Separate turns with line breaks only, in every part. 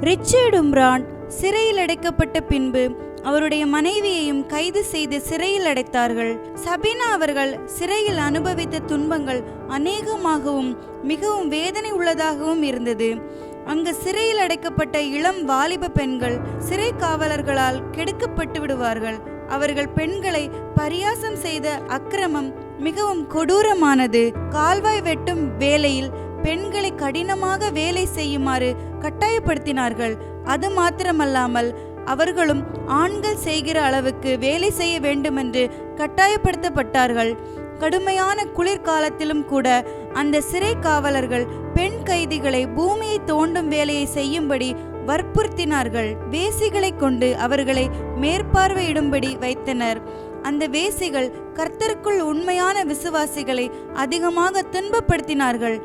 Richard Umran சிறையில் அடைக்கப்பட்ட பின்பு அவருடைய மனைவியையும் கைது செய்து சிறையில் அடைத்தார்கள். சபீனா அவர்கள் சிறையில் அனுபவித்த துன்பங்கள் அநேகமாகவும் மிகவும் வேதனை உள்ளதாகவும் இருந்தது. அங்கு சிறையில் அடைக்கப்பட்ட இளம் வாலிப பெண்கள் சிறை காவலர்களால் கெடுக்கப்பட்டு விடுவார்கள். அவர்கள் பெண்களை பரியாசம் செய்த அக்கிரமம் மிகவும் கொடூரமானது. கால்வாய் வெட்டும் வேலையில் பெண்களை கடினமாக வேலை செய்யுமாறு கட்டாயப்படுத்தினார்கள். அது மாத்திரமல்லாமல் அவர்களும் ஆண்கள் செய்கிற அளவுக்கு வேலை செய்ய வேண்டுமென்று கட்டாயப்படுத்தப்பட்டார்கள். கடுமையான குளிர்காலத்திலும் கூட அந்த சிறை காவலர்கள் பெண் கைதிகளை பூமியை தோண்டும் வேலையை செய்யும்படி வற்புறுத்தினார்கள். வேசிகளை கொண்டு அவர்களை மேற்பார்வையிடும்படி வைத்தனர். அந்த வேசிகள் கர்த்தருக்குள் உண்மையான விசுவாசிகளை அதிகமாக துன்பப்படுத்தினார்கள்.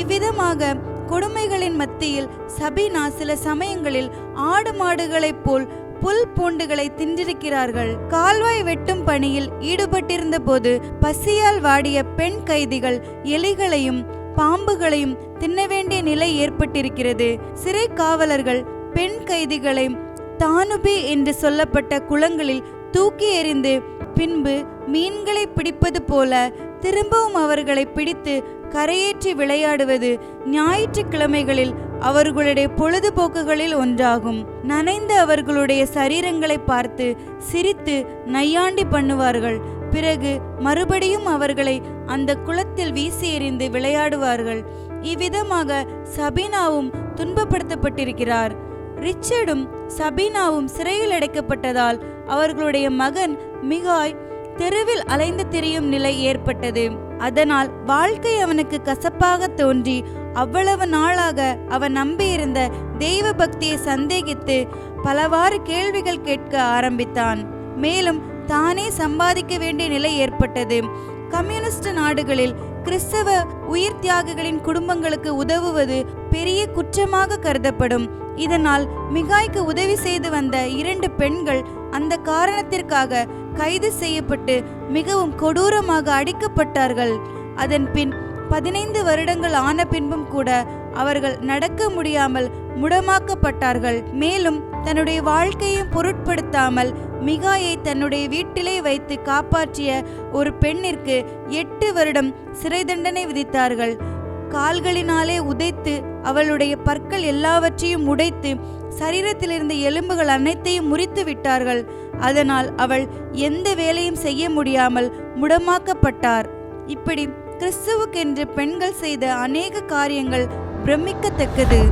இவ்விதமாக கொடுமைகளின் மத்தியில் சபீனா சில சமயங்களில் ஆடு மாடுகளைப் போல் புல் பூண்டுகளை தின்றிருக்கிறார்கள். கால்வாய் வெட்டும் பணியில் ஈடுபட்டிருந்த போது பசியால் வாடிய பெண் கைதிகள் எலிகளையும் பாம்புகளையும் தின்ன வேண்டிய நிலை ஏற்பட்டிருக்கிறது. சிறை காவலர்கள் பெண் கைதிகளை தானுபி என்று சொல்லப்பட்ட குளங்களில் தூக்கி எறிந்து பின்பு மீன்களை பிடிப்பது போல திரும்பவும் அவர்களை பிடித்து கரையேற்றி விளையாடுவது ஞாயிற்றுக்கிழமைகளில் அவர்களுடைய பொழுதுபோக்குகளில் ஒன்றாகும். நனைந்த அவர்களுடைய சரீரங்களை பார்த்து சிரித்து நையாண்டி பண்ணுவார்கள். பிறகு மறுபடியும் அவர்களை அந்த குளத்தில் வீசி எறிந்து விளையாடுவார்கள். இவ்விதமாக சபீனாவும் துன்பப்படுத்தப்பட்டிருக்கிறார். ரிச்சர்டும் சபீனாவும் சிறையில் அடைக்கப்பட்டதால் அவர்களுடைய மகன் மிகாய் தெருவில் அலைந்து திரியும் நிலை ஏற்பட்டது. அதனால் வாழ்க்கை அவனுக்கு கசப்பாக தோன்றி அவ்வளவு நாளாக அவன் நம்பியிருந்த தெய்வ பக்தியை சந்தேகித்து பலவாறு கேள்விகள் கேட்க ஆரம்பித்தான். மேலும் தானே சம்பாதிக்க வேண்டிய நிலை ஏற்பட்டது. கம்யூனிஸ்ட் நாடுகளில் கிறிஸ்தவ உயிர் தியாகிகளின் குடும்பங்களுக்கு உதவுவது பெரிய குற்றமாக கருதப்படும். இதனால் மிகாய்க்கு உதவி செய்து வந்த இரண்டு பெண்கள் அந்த காரணத்திற்காக கைது செய்யப்பட்டு மிகவும் கொடூரமாக அடிக்கப்பட்டார்கள். அதன் பின் பதினைந்து வருடங்கள் ஆன பின்பும் கூட அவர்கள் நடக்க முடியாமல் முடமாக்கப்பட்டார்கள். மேலும் தன்னுடைய வாழ்க்கையை பொருட்படுத்தாமல் மிகாயை தன்னுடைய வீட்டிலே வைத்து காப்பாற்றிய ஒரு பெண்ணிற்கு எட்டு வருடம் சிறை தண்டனை விதித்தார்கள். கால்களினாலே உதைத்து அவளுடைய பற்கள் எல்லாவற்றையும் உடைத்து சரீரத்தில் இருந்த எலும்புகள் அனைத்தையும் முறித்து விட்டார்கள். அதனால் அவள் எந்த வேலையும் செய்ய முடியாமல் முடமாக்கப்பட்டார். இப்படி கிறிஸ்துவுக்கென்று பெண்கள் செய்த அநேக காரியங்கள் பிரமிக்கத்தக்கது.